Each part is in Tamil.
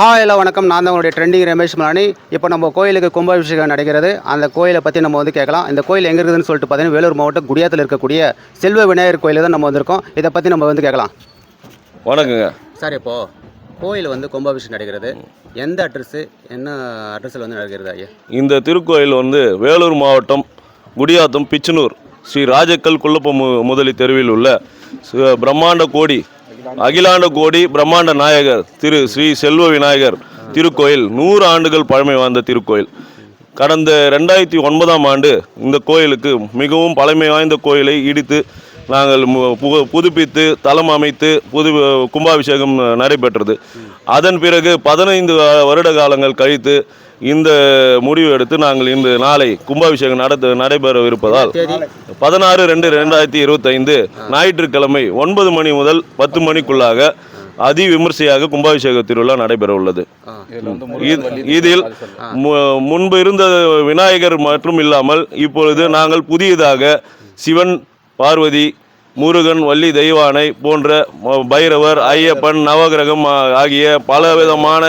ஹாய் எல்லாம் வணக்கம். நான் தான் உங்களுடைய ட்ரெண்டிங் ரமேஷ் மலானி. இப்போ நம்ம கோயிலுக்கு கும்பாபிஷேகம் நடக்கிறது. அந்த கோயிலை பற்றி நம்ம வந்து கேட்கலாம். இந்த கோயில் எங்கே இருக்குதுன்னு சொல்லிட்டு பார்த்தீங்கன்னா வேலூர் மாவட்டம் குடியாத்தில் இருக்கக்கூடிய செல்வ விநாயகர் கோயில் தான் நம்ம வந்திருக்கோம். இதை பற்றி நம்ம வந்து கேட்கலாம். வணக்கங்க. சார் இப்போது கோயில் வந்து கும்பாபிஷேகம் நடக்கிறது. எந்த அட்ரஸு என்ன அட்ரஸில் வந்து நடக்கிறது ஐயா? இந்த திருக்கோயில் வந்து வேலூர் மாவட்டம் குடியாத்தம் பிச்சனூர் ஸ்ரீ ராஜக்கல் குள்ளப்ப முதலி தெருவில் உள்ள பிரம்மாண்ட கோடி அகிலாண்ட கோடி பிரம்மாண்ட நாயகர் திரு ஸ்ரீ செல்வ விநாயகர் திருக்கோயில். நூறு ஆண்டுகள் பழமை வாய்ந்த திருக்கோயில். கடந்த ரெண்டாயிரத்தி ஒன்பதாம் ஆண்டு இந்த கோயிலுக்கு மிகவும் பழமை வாய்ந்த கோயிலை இடித்து நாங்கள் பு- புதுப்பித்து தளம் அமைத்து புது கும்பாபிஷேகம் நடைபெற்றது. அதன் பிறகு பதினைந்து வருட காலங்கள் கழித்து இந்த முடிவு எடுத்து நாங்கள் இன்று நாளை கும்பாபிஷேகம் நடத்த நடைபெறவிருப்பதால் தேதி பதினாறு ரெண்டு ரெண்டாயிரத்தி இருபத்தைந்து ஞாயிற்றுக்கிழமை ஒன்பது மணி முதல் பத்து மணிக்குள்ளாக அதி விமர்சையாக கும்பாபிஷேக திருவிழா நடைபெற உள்ளது இதில் முன்பு இருந்த விநாயகர் மற்றும் இல்லாமல் இப்பொழுது நாங்கள் புதியதாக சிவன் பார்வதி முருகன் வள்ளி தெய்வானை போன்ற பைரவர் ஐயப்பன் நவகிரகம் ஆகிய பல விதமான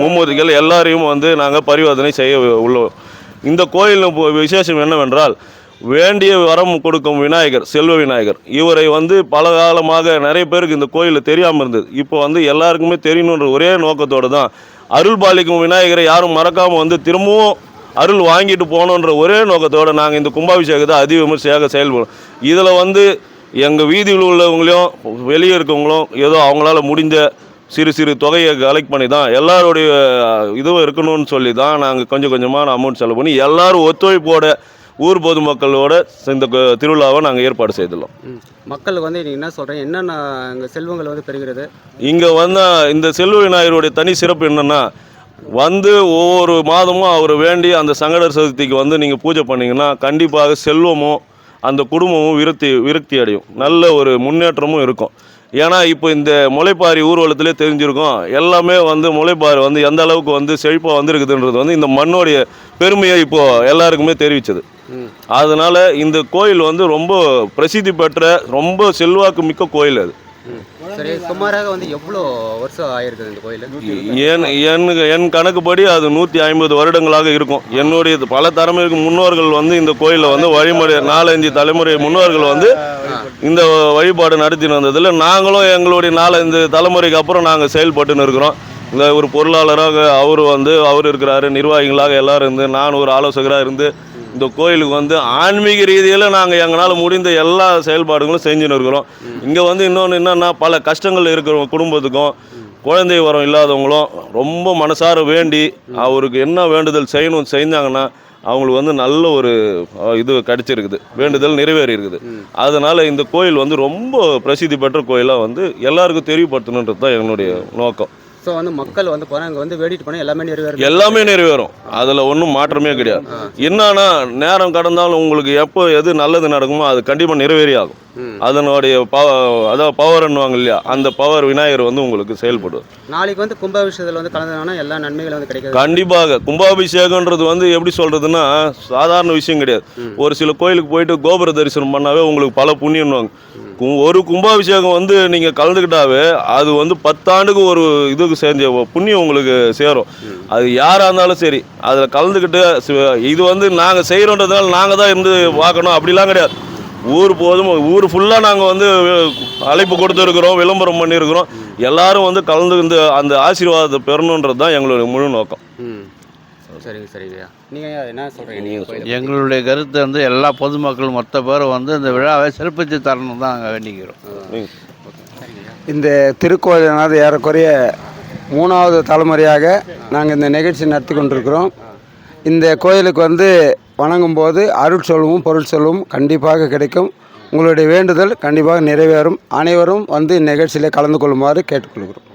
மும்மூர்த்திகள் எல்லாரையும் வந்து நாங்கள் பரிவர்த்தனை செய்ய உள்ளோம். இந்த கோயிலில் விசேஷம் என்னவென்றால் வேண்டிய வரம் கொடுக்கும் விநாயகர் செல்வ விநாயகர். இவரை வந்து பல காலமாக நிறைய பேருக்கு இந்த கோயில் தெரியாமல் இருந்தது. இப்போ வந்து எல்லாருக்குமே தெரியணுன்ற ஒரே நோக்கத்தோடு தான் அருள் பாலிக்கும் விநாயகரை யாரும் மறக்காமல் வந்து திரும்பவும் அருள் வாங்கிட்டு போகணுன்ற ஒரே நோக்கத்தோடு நாங்கள் இந்த கும்பாபிஷேகத்தை அதி விமர்சையாக செயல்படும் இதில் வந்து எங்கள் வீதியில் உள்ளவங்களையும் வெளியே இருக்கவங்களும் ஏதோ அவங்களால முடிஞ்ச சிறு சிறு தொகையை கலெக்ட் பண்ணி தான் எல்லாருடைய இதுவும் இருக்கணும்னு சொல்லி தான் நாங்கள் கொஞ்சம் கொஞ்சமான அமௌண்ட் செலவு பண்ணி எல்லாரும் ஒத்துழைப்போட ஊர் பொதுமக்களோட இந்த திருவிழாவை நாங்கள் ஏற்பாடு செய்துள்ளோம். மக்களுக்கு வந்து நீங்கள் என்ன சொல்கிறீங்க என்னென்ன செல்வங்கள் வந்து பெறுகிறது? இங்கே வந்த இந்த செல்வ விநாயகருடைய தனி சிறப்பு என்னென்னா வந்து ஒவ்வொரு மாதமும் அவர் வேண்டி அந்த சங்கடர் சதுர்த்திக்கு வந்து நீங்கள் பூஜை பண்ணீங்கன்னா கண்டிப்பாக செல்வமும் அந்த குடும்பமும் விருத்தி விருத்தி அடையும். நல்ல ஒரு முன்னேற்றமும் இருக்கும். ஏன்னா இப்போ இந்த முளைப்பாரி ஊர்வலத்திலே தெரிஞ்சிருக்கும் எல்லாமே வந்து முளைப்பாரி வந்து எந்த அளவுக்கு வந்து செழிப்பாக வந்திருக்குதுன்றது வந்து இந்த மண்ணோடைய பெருமையை இப்போ எல்லாருக்குமே தெரிவிச்சது. ம். அதனால இந்த கோயில் வந்து ரொம்ப பிரசித்தி பெற்ற ரொம்ப செல்வாக்கு மிக்க கோயில் அது. சரி சுமாராக வந்து எவ்வளோ வருஷம் ஆயிருக்குது இந்த கோயில்? என் என் என் கணக்குப்படி அது நூற்றி ஐம்பது வருடங்களாக இருக்கும். என்னுடைய பல தலைமுறைக்கு முன்னோர்கள் வந்து இந்த கோயிலில் வந்து வழிமுறை நாலஞ்சு தலைமுறை முன்னோர்கள் வந்து இந்த வழிபாடு நடத்தின்னு வந்ததில் நாங்களும் எங்களுடைய நாலஞ்சு தலைமுறைக்கு அப்புறம் நாங்கள் செயல்பட்டுன்னு இருக்கிறோம். இந்த ஒரு பொருளாளராக அவர் வந்து அவர் இருக்கிறாரு நிர்வாகிகளாக எல்லாரும் இருந்து நான் ஒரு ஆலோசகராக இருந்து இந்த கோயிலுக்கு வந்து ஆன்மீக ரீதியில் நாங்கள் எங்களால் முடிந்த எல்லா செயல்பாடுகளும் செஞ்சுன்னு இருக்கிறோம். இங்கே வந்து இன்னொன்று என்னென்னா பல கஷ்டங்கள் இருக்கிற குடும்பத்துக்கும் குழந்தை வரம் இல்லாதவங்களும் ரொம்ப மனசார வேண்டி அவருக்கு என்ன வேண்டுதல் செய்யணும் செஞ்சாங்கன்னா அவங்களுக்கு வந்து நல்ல ஒரு இது கிடச்சிருக்குது. வேண்டுதல் நிறைவேறி இருக்குது அதனால் இந்த கோயில் வந்து ரொம்ப பிரசித்தி பெற்ற கோயிலாக வந்து எல்லாருக்கும் தெரியப்படுத்தணுன்றது தான் என்னுடைய நோக்கம். ஸோ வந்து மக்கள் வந்து போனால் இங்கே வந்து வேடிட்டு போனால் எல்லாமே நிறைவேறுது எல்லாமே நிறைவேறும். அதில் ஒன்றும் மாற்றமே கிடையாது. என்னன்னா நேரம் கடந்தாலும் உங்களுக்கு எப்போ எது நல்லது நடக்குமோ அது கண்டிப்பாக நிறைவேறி ஆகும். அதனுடைய பவ அதாவது பவர்ன்னுவாங்க இல்லையா அந்த பவர் விநாயகர் வந்து உங்களுக்கு செயல்படும். நாளைக்கு வந்து கும்பாபிஷேகத்தில் வந்து கலந்ததுனா எல்லா நன்மைகளும் வந்து கிடைக்காது கண்டிப்பாக. கும்பாபிஷேகன்றது வந்து எப்படி சொல்றதுன்னா சாதாரண விஷயம் கிடையாது. ஒரு சில கோயிலுக்கு போயிட்டு கோபுர தரிசனம் பண்ணாவே உங்களுக்கு பல புண்ணியம்னுவாங்க கு- ஒரு கும்பாபிஷேகம் வந்து நீங்கள் கலந்துக்கிட்டாவே அது வந்து பத்தாண்டுக்கு ஒரு இதுக்கு செஞ்ச புண்ணியம் உங்களுக்கு சேரும். அது யாராக இருந்தாலும் சரி அதில் கலந்துக்கிட்டு இது வந்து நாங்கள் செய்கிறோன்றதுனால நாங்கள் தான் இருந்து பார்க்கணும் அப்படிலாம் கிடையாது. ஊர் போதும் ஊர் ஃபுல்லாக நாங்கள் வந்து அழைப்பு கொடுத்துருக்குறோம் விளம்பரம் பண்ணியிருக்கிறோம் எல்லாரும் வந்து கலந்து இந்த அந்த ஆசீர்வாதத்தை பெறணுன்றது தான் எங்களுடைய முழு நோக்கம். சரிங்க சரிங்கய்யா நீங்கள் என்ன சொல்கிறீங்க நீங்கள் எங்களுடைய கருத்து வந்து எல்லா பொதுமக்கள் மொத்த பேரும் வந்து இந்த விழாவை சிறப்பித்து தரணும் தான் நாங்கள் வேண்டிக்கிறோம். இந்த திருக்கோயிலானது ஏறக்குறைய மூணாவது தலைமுறையாக நாங்கள் இந்த நிகழ்ச்சி நடத்தி கொண்டிருக்கிறோம். இந்த கோயிலுக்கு வந்து வணங்கும்போது அருள் சொல்வும் பொருள் சொல்வும் கண்டிப்பாக கிடைக்கும். உங்களுடைய வேண்டுதல் கண்டிப்பாக நிறைவேறும். அனைவரும் வந்து இந்நிகழ்ச்சியில் கலந்து கொள்ளுமாறு கேட்டுக்கொள்கிறோம்.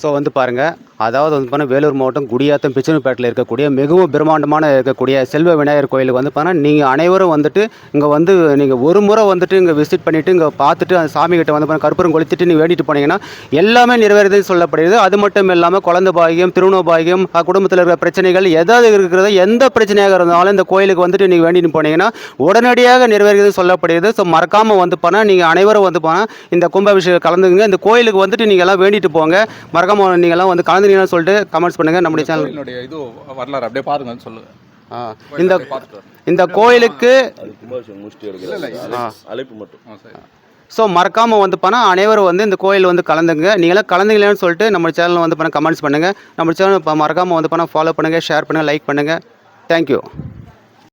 ஸோ வந்து பாருங்கள் அதாவது வந்து பார்த்தீங்கன்னா வேலூர் மாவட்டம் குடியாத்தம் பிச்சனப்பேட்டில் இருக்கக்கூடிய மிகவும் பிரம்மாண்டமான இருக்கக்கூடிய செல்வ விநாயகர் கோயிலுக்கு வந்து பார்த்தா நீங்கள் அனைவரும் வந்துட்டு இங்கே வந்து நீங்கள் ஒரு முறை வந்துட்டு இங்கே விசிட் பண்ணிவிட்டு இங்கே பார்த்துட்டு அந்த சாமி கிட்ட வந்து பார்த்தா கற்பூரம் கொளுத்திட்டு நீங்கள் வேண்டிட்டு போனீங்கன்னா எல்லாமே நிறைவேறதுன்னு சொல்லப்படுகிறது. அது மட்டும் இல்லாமல் குழந்தை பாகியம் திருமண பாகியம் குடும்பத்தில் இருக்கிற பிரச்சனைகள் ஏதாவது இருக்கிறதோ எந்த பிரச்சனையாக இருந்தாலும் இந்த கோயிலுக்கு வந்துட்டு நீங்கள் வேண்டிட்டு போனீங்கன்னா உடனடியாக நிறைவேறுதுன்னு சொல்லப்படுகிறது. ஸோ மறக்காமல் வந்து போனால் நீங்கள் அனைவரும் வந்து போனால் இந்த கும்பாபிஷேகம் கலந்துங்க இந்த கோயிலுக்கு வந்துட்டு நீங்கள் எல்லாம் வேண்டிட்டு போங்க. மற மறக்காமல் நீங்கள்லாம் வந்து கலந்துனீங்கன்னு சொல்லிட்டு கமெண்ட்ஸ் பண்ணுங்கள் நம்முடைய சேனல் கோயிலினுடைய இது வரலாறு அப்படியே பாருங்கன்னு சொல்லுங்க. ஆ, இந்த. இந்த கோயிலுக்கு அழைப்பு மட்டும். ஸோ மறக்காமல் வந்து போனால் அனைவரும் வந்து இந்த கோயில் வந்து கலந்துங்க. நீங்களாம் கலந்துங்களேன்னு சொல்லிட்டு நம்ம சேனலில் வந்து பண்ண கமெண்ட்ஸ் பண்ணுங்கள் நம்ம சேனல் மறக்காமல் வந்து பண்ணால் ஃபாலோ பண்ணுங்கள் ஷேர் பண்ணுங்கள் லைக் பண்ணுங்கள் தேங்க்யூ